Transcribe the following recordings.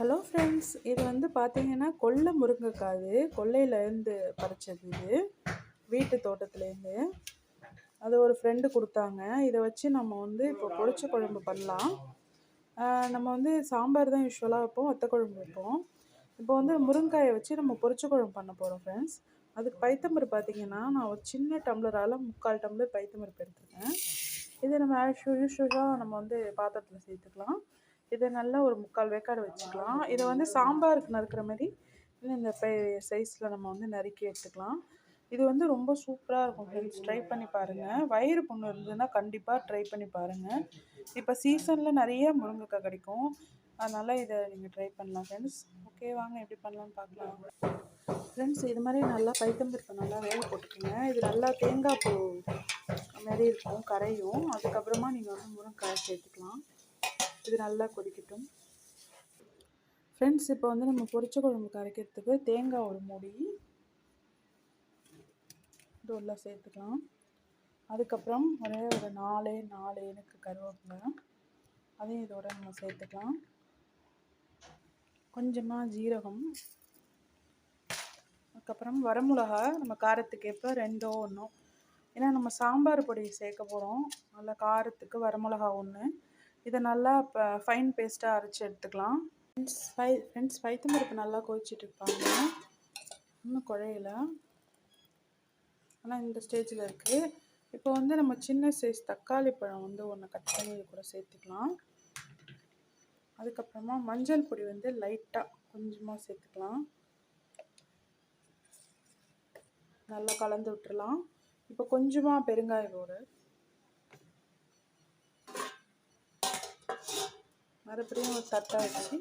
Hello friends இது வந்து பார்த்தீங்கன்னா கொல்லை முருங்கைக்காய் இது. கொல்லையிலேருந்து பறிச்சது இது. வீட்டு தோட்டத்துலேருந்து அது ஒரு ஃப்ரெண்டு கொடுத்தாங்க. இதை வச்சு நம்ம வந்து இப்போ பொரிச்ச குழம்பு பண்ணலாம். நம்ம வந்து சாம்பார் தான் யூஸ்வலாக வைப்போம் ஒத்த குழம்பு வைப்போம். இப்போ வந்து முருங்காயை வச்சு நம்ம பொரிச்ச குழம்பு பண்ண போகிறோம் ஃப்ரெண்ட்ஸ் அதுக்கு பைத்தம்பருப்பு பார்த்தீங்கன்னா நான் ஒரு சின்ன டம்ளரால் முக்கால் டம்ளர் பைத்தம்பருப்பு எடுத்துருக்கேன். இதை நம்ம ஆஷ் யூஸ்வலாக நம்ம வந்து பாத்திரத்தில் சேர்த்துக்கலாம். இதை நல்லா ஒரு முக்கால் வேக்காடு வச்சுக்கலாம். இதை வந்து சாம்பாருக்கு நறுக்கிற மாதிரி இந்த சைஸில் நம்ம வந்து நறுக்கி எடுத்துக்கலாம். இது வந்து ரொம்ப சூப்பராக இருக்கும் ஃப்ரெண்ட்ஸ் ட்ரை பண்ணி பாருங்கள் வயிறு புண்ணு இருந்ததுன்னா கண்டிப்பாக ட்ரை பண்ணி பாருங்கள் இப்போ சீசனில் நிறைய முருங்கைக்காய் கிடைக்கும். அதனால் இதை நீங்கள் ட்ரை பண்ணலாம் ஃப்ரெண்ட்ஸ் ஓகே வாங்க எப்படி பண்ணலான்னு பார்க்கலாம். ஃப்ரெண்ட்ஸ் இது மாதிரி நல்லா பைத்தம்பருப்பு நல்லா வேக போட்டுக்கோங்க. இது நல்லா தேங்காய் பூ மாதிரி இருக்கும் கரையும். அதுக்கப்புறமா நீங்கள் வந்து முருங்கைக்காய் சேர்த்துக்கலாம். இது நல்லா கொதிக்கட்டும். ஃப்ரெண்ட்ஸ் இப்போ வந்து நம்ம பொரிச்ச குழம்பு கரைக்கிறதுக்கு தேங்காய் ஒரு மூடி. உள்ள சேர்த்துக்கலாம். அதுக்கப்புறம் ஒரே ஒரு நாலே நாலு எனக்கு கருவேப்பிலை. அதையும் இதோட நம்ம சேர்த்துக்கலாம். கொஞ்சமாக ஜீரகம். அதுக்கப்புறம் வரமிளகா நம்ம காரத்துக்கு ஏற்ப ரெண்டோ ஒன்றோ ஏன்னா நம்ம சாம்பார் பொடி சேர்க்க போகிறோம் நல்லா காரத்துக்கு வரமிளகா ஒன்று இதை நல்லா இப்போ ஃபைன் பேஸ்ட்டாக அரைச்சி எடுத்துக்கலாம். ஃப்ரெண்ட்ஸ் ஃபை ஃப்ரெண்ட்ஸ் பைத்தம்பருப்பு நல்லா கொதிச்சுட்டு இருப்பாங்க. இன்னும் குழையில. ஆனால் இந்த ஸ்டேஜில் இருக்குது இப்போ வந்து நம்ம சின்ன சைஸ் தக்காளி பழம் வந்து ஒன்று கட் பண்ணி கூட சேர்த்துக்கலாம். அதுக்கப்புறமா மஞ்சள் பொடி வந்து லைட்டாக கொஞ்சமாக சேர்த்துக்கலாம். நல்லா கலந்து விட்டுறலாம். இப்போ கொஞ்சமாக பெருங்காய போடு மறுபடியும் ஒரு தட்டை வச்சு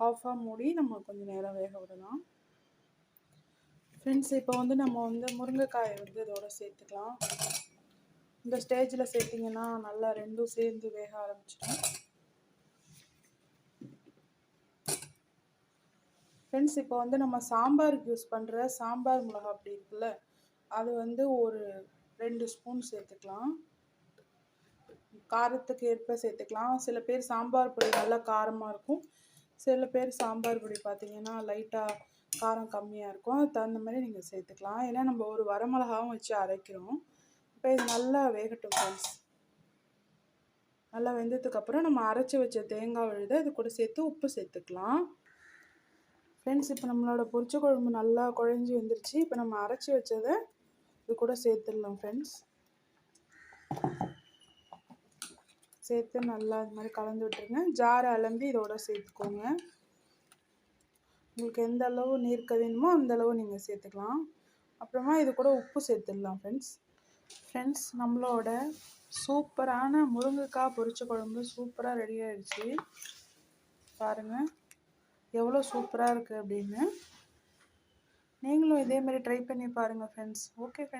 ஹாஃபாக மூடி நம்ம கொஞ்சம் நேரம் வேக விடலாம். ஃப்ரெண்ட்ஸ் இப்போ வந்து நம்ம வந்து முருங்கைக்காயை வந்து இதோட சேர்த்துக்கலாம். இந்த ஸ்டேஜில் சேர்த்திங்கன்னா நல்லா ரெண்டும் சேர்ந்து வேக ஆரம்பிச்சிடும். ஃப்ரெண்ட்ஸ் இப்போ வந்து நம்ம சாம்பாருக்கு யூஸ் பண்ணுற சாம்பார் மிளகா அப்படி இருக்குல்ல அது வந்து ஒரு ரெண்டு ஸ்பூன் சேர்த்துக்கலாம். காரத்துக்கு ஏற்ப சேர்த்துக்கலாம். சில பேர் சாம்பார் பொடி நல்லா காரமாக இருக்கும். சில பேர் சாம்பார் பொடி பார்த்திங்கன்னா லைட்டாக காரம் கம்மியாக இருக்கும். அது தகுந்த மாதிரி நீங்கள் சேர்த்துக்கலாம். ஏன்னா நம்ம ஒரு வரமிளகாவும் வச்சு அரைக்கிறோம். இப்போ இது நல்லா வேகட்டும் ஃப்ரெண்ட்ஸ் நல்லா வெந்ததுக்கப்புறம் நம்ம அரைச்சி வச்ச தேங்காய் விழுத இது கூட சேர்த்து உப்பு சேர்த்துக்கலாம். ஃப்ரெண்ட்ஸ் இப்போ நம்மளோட பொரிச்ச குழம்பு நல்லா குழஞ்சி வந்துருச்சு. இப்போ நம்ம அரைச்சி வச்சதை இது கூட சேர்த்துடலாம் ஃப்ரெண்ட்ஸ் சேர்த்து நல்லா இது மாதிரி கலந்து விட்டுருங்க. ஜாரை அலம்பி இதோட சேர்த்துக்கோங்க. உங்களுக்கு எந்த அளவு நீர்க்க வேணுமோ அந்த அளவு நீங்கள் சேர்த்துக்கலாம். அப்புறமா இது கூட உப்பு சேர்த்துடலாம் ஃப்ரெண்ட்ஸ் ஃப்ரெண்ட்ஸ் நம்மளோட சூப்பரான முருங்கைக்காய் பொரிச்ச குழம்பு சூப்பராக ரெடி ஆகிடுச்சு பாருங்கள் எவ்வளோ சூப்பராக இருக்குது அப்படின்னு. நீங்களும் இதே மாதிரி ட்ரை பண்ணி பாருங்கள் ஃப்ரெண்ட்ஸ் ஓகே ஃப்ரெண்ட்ஸ்